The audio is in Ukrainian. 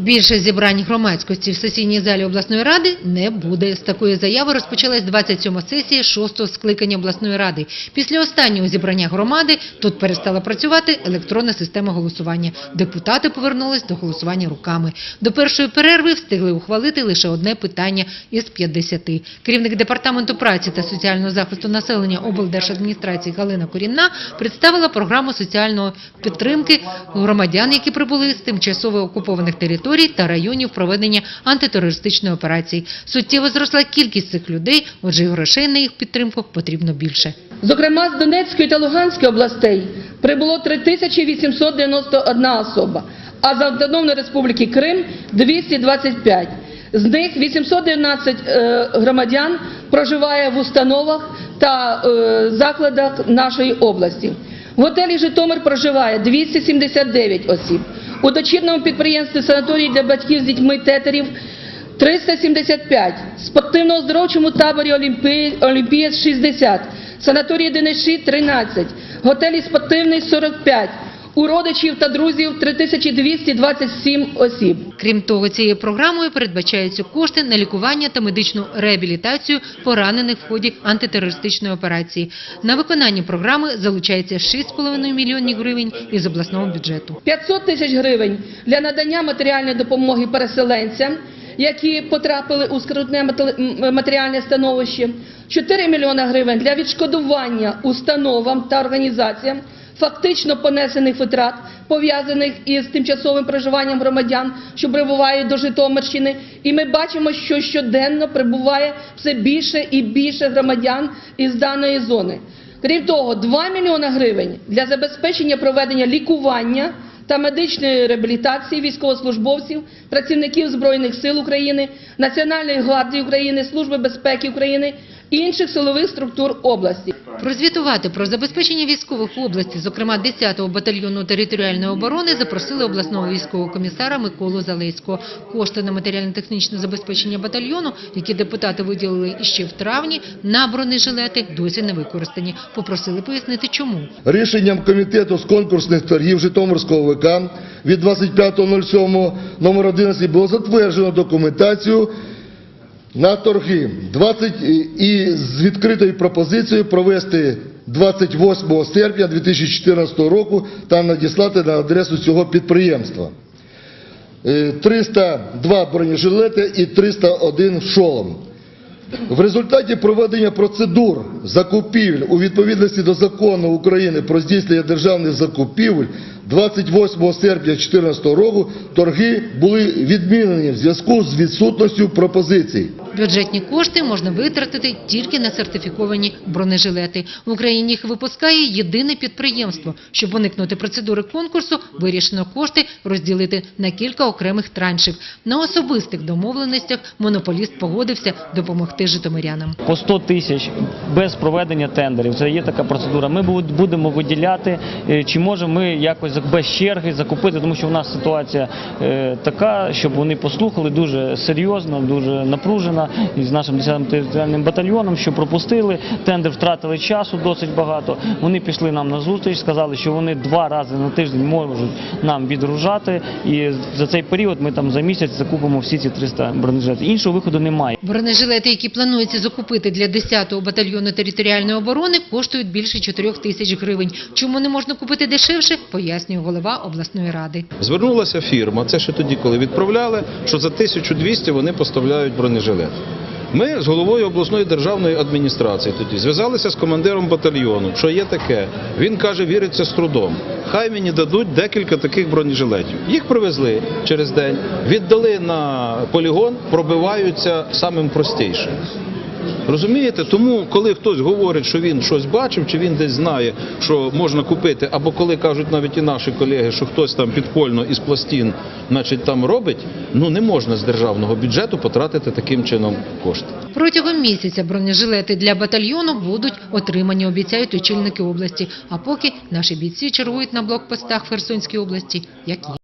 Більше зібрань громадськості в сесійній залі обласної ради не буде. З такої заяви розпочалась 27 сесія 6-го скликання обласної ради. Після останнього зібрання громади тут перестала працювати електронна система голосування. Депутати повернулись до голосування руками. До першої перерви встигли ухвалити лише одне питання із 50. Керівник департаменту праці та соціального захисту населення облдержадміністрації Галина Корінна представила програму соціальної підтримки громадян, які прибули з тимчасово окупованих територій та районів проведення антитерористичної операції. Суттєво зросла кількість цих людей, отже, і грошей на їх підтримку потрібно більше. Зокрема, з Донецької та Луганської областей прибуло 3891 особа, а з Автономної Республіки Крим – 225. З них 819 е, громадян проживає в установах та е, закладах нашої області. В готелі Житомир проживає 279 осіб. У дочірному підприємстві санаторії для батьків з дітьми тетерів 375, спортивно-оздоровчому таборі Олімпі... Олімпієць 60, санаторії Дениші 13, готелі спортивний 45, у родичів та друзів 3227 осіб. Крім того, цією програмою передбачаються кошти на лікування та медичну реабілітацію поранених в ході антитерористичної операції. На виконання програми залучається 6,5 мільйонів гривень із обласного бюджету. 500 тисяч гривень для надання матеріальної допомоги переселенцям, які потрапили у скрутне мате- матеріальне становище, 4 мільйони гривень для відшкодування установам та організаціям фактично понесених витрат, пов'язаних із тимчасовим проживанням громадян, що прибувають до Житомирщини. І ми бачимо, що щоденно прибуває все більше і більше громадян із даної зони. Крім того, 2 мільйони гривень для забезпечення проведення лікування та медичної реабілітації військовослужбовців, працівників Збройних сил України, Національної гвардії України, Служби безпеки України, інших силових структур області. Прозвітувати про забезпечення військових в області, зокрема 10-го батальйону територіальної оборони, запросили обласного військового комісара Миколу Залецького. Кошти на матеріально-технічне забезпечення батальйону, які депутати виділили іще в травні, на бронежилети досі не використані. Попросили пояснити, чому. Рішенням комітету з конкурсних торгів Житомирського ВК від 25.07 номер 11 було затверджено документацію на торги 20 і з відкритою пропозицією провести 28 серпня 2014 року та надіслати на адресу цього підприємства. Е, 302 бронежилети і 301 шолом. В результаті проведення процедур закупівель у відповідності до закону України про здійснення державних закупівель 28 серпня 2014 року торги були відмінені в зв'язку з відсутністю пропозицій. Бюджетні кошти можна витратити тільки на сертифіковані бронежилети. В Україні їх випускає єдине підприємство. Щоб уникнути процедури конкурсу, вирішено кошти розділити на кілька окремих траншів. На особистих домовленостях монополіст погодився допомогти житомирянам. по 100 тисяч без проведення тендерів. Це є така процедура. Ми будемо виділяти, е, чи можемо ми якось без черги закупити, тому що в нас ситуація е, така, щоб вони послухали дуже серйозно, дуже напружена і з нашим 10-м територіальним батальйоном, що пропустили тендер, втратили часу досить багато. Вони пішли нам на зустріч, сказали, що вони два рази на тиждень можуть нам відгружати, і за цей період ми там за місяць закупимо всі ці 300 бронежилетів. Іншого виходу немає. Бронежилети, які планується закупити для 10-го батальйону територіальної оборони, коштують більше 4 тисяч гривень. Чому не можна купити дешевше, пояснює голова обласної ради. Звернулася фірма, це ще тоді, коли відправляли, що за 1200 вони поставляють бронежилет. Ми з головою обласної державної адміністрації тоді зв'язалися з командиром батальйону, що є таке. Він каже, віриться з трудом. Хай мені дадуть декілька таких бронежилетів. Їх привезли через день, віддали на полігон, пробиваються самим простішим. Розумієте, тому коли хтось говорить, що він щось бачив, чи він десь знає, що можна купити, або коли кажуть навіть і наші колеги, що хтось там підпольно із пластин, значить там робить, ну не можна з державного бюджету потратити таким чином кошти. Протягом місяця бронежилети для батальйону будуть отримані, обіцяють очільники області. А поки наші бійці чергують на блокпостах Херсонській області, як є.